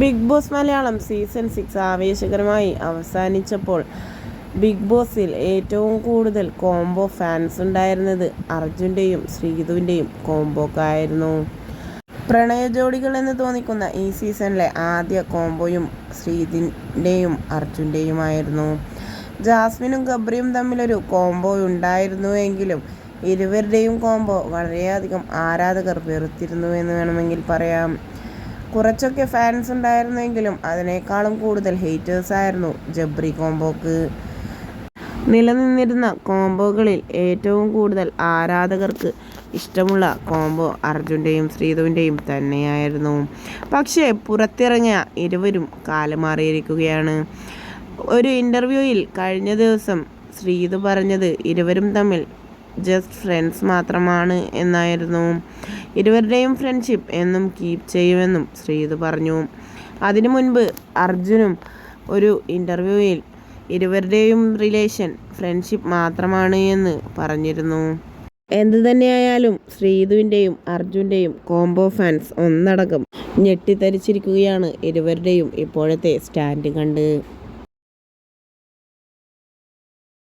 Big boss Malayalam season six ആവേശകരമായി അവസാനിച്ചപ്പോൾ big ബോസിൽ ഏറ്റവും കൂടുതൽ കോംബോ ഫാൻസ് ഉണ്ടായിരുന്നത് അർജുന്റെയും ശ്രീതുവിന്റെയും കോംബോക്കായിരുന്നു. പ്രണയ ജോഡികൾ എന്ന് തോന്നിക്കുന്ന ഈ സീസണിലെ ആദ്യ കോംബോയും ശ്രീതിന്റെയും അർജുന്റെയുമായിരുന്നു. ജാസ്മിനും ഗബ്രിയും തമ്മിലൊരു കോംബോ ഉണ്ടായിരുന്നുവെങ്കിലും ഇരുവരുടെയും കോംബോ വളരെയധികം ആരാധകർ വെറുത്തിരുന്നു എന്ന് വേണമെങ്കിൽ പറയാം. കുറച്ചൊക്കെ ഫാൻസ് ഉണ്ടായിരുന്നെങ്കിലും അതിനേക്കാളും കൂടുതൽ ഹേറ്റേഴ്സ് ആയിരുന്നു ജബ്രി കോംബോക്ക്. നിലനിന്നിരുന്ന കോംബോകളിൽ ഏറ്റവും കൂടുതൽ ആരാധകർക്ക് ഇഷ്ടമുള്ള കോംബോ അർജുന്റെയും ശ്രീധുവിന്റെയും തന്നെയായിരുന്നു. പക്ഷേ പുറത്തിറങ്ങിയ ഇരുവരും കാലുമാറിയിരിക്കുകയാണ്. ഒരു ഇന്റർവ്യൂയിൽ കഴിഞ്ഞ ദിവസം ശ്രീധു പറഞ്ഞത് ഇരുവരും തമ്മിൽ ജസ്റ്റ് ഫ്രണ്ട്സ് മാത്രമാണ് എന്നായിരുന്നു. ഇരുവരുടെയും ഫ്രണ്ട്ഷിപ്പ് എന്നും കീപ്പ് ചെയ്യുമെന്നും ശ്രീത് പറഞ്ഞു. അതിനു മുൻപ് അർജുനും ഒരു ഇന്റർവ്യൂവിൽ ഇരുവരുടെയും റിലേഷൻ ഫ്രണ്ട്ഷിപ്പ് മാത്രമാണ് എന്ന് പറഞ്ഞിരുന്നു. എന്തു തന്നെയായാലും ശ്രീധുവിന്റെയും അർജുന്റെയും കോംബോ ഫാൻസ് ഒന്നടങ്കം ഞെട്ടിത്തരിച്ചിരിക്കുകയാണ് ഇരുവരുടെയും ഇപ്പോഴത്തെ സ്റ്റാൻഡ് കണ്ട്.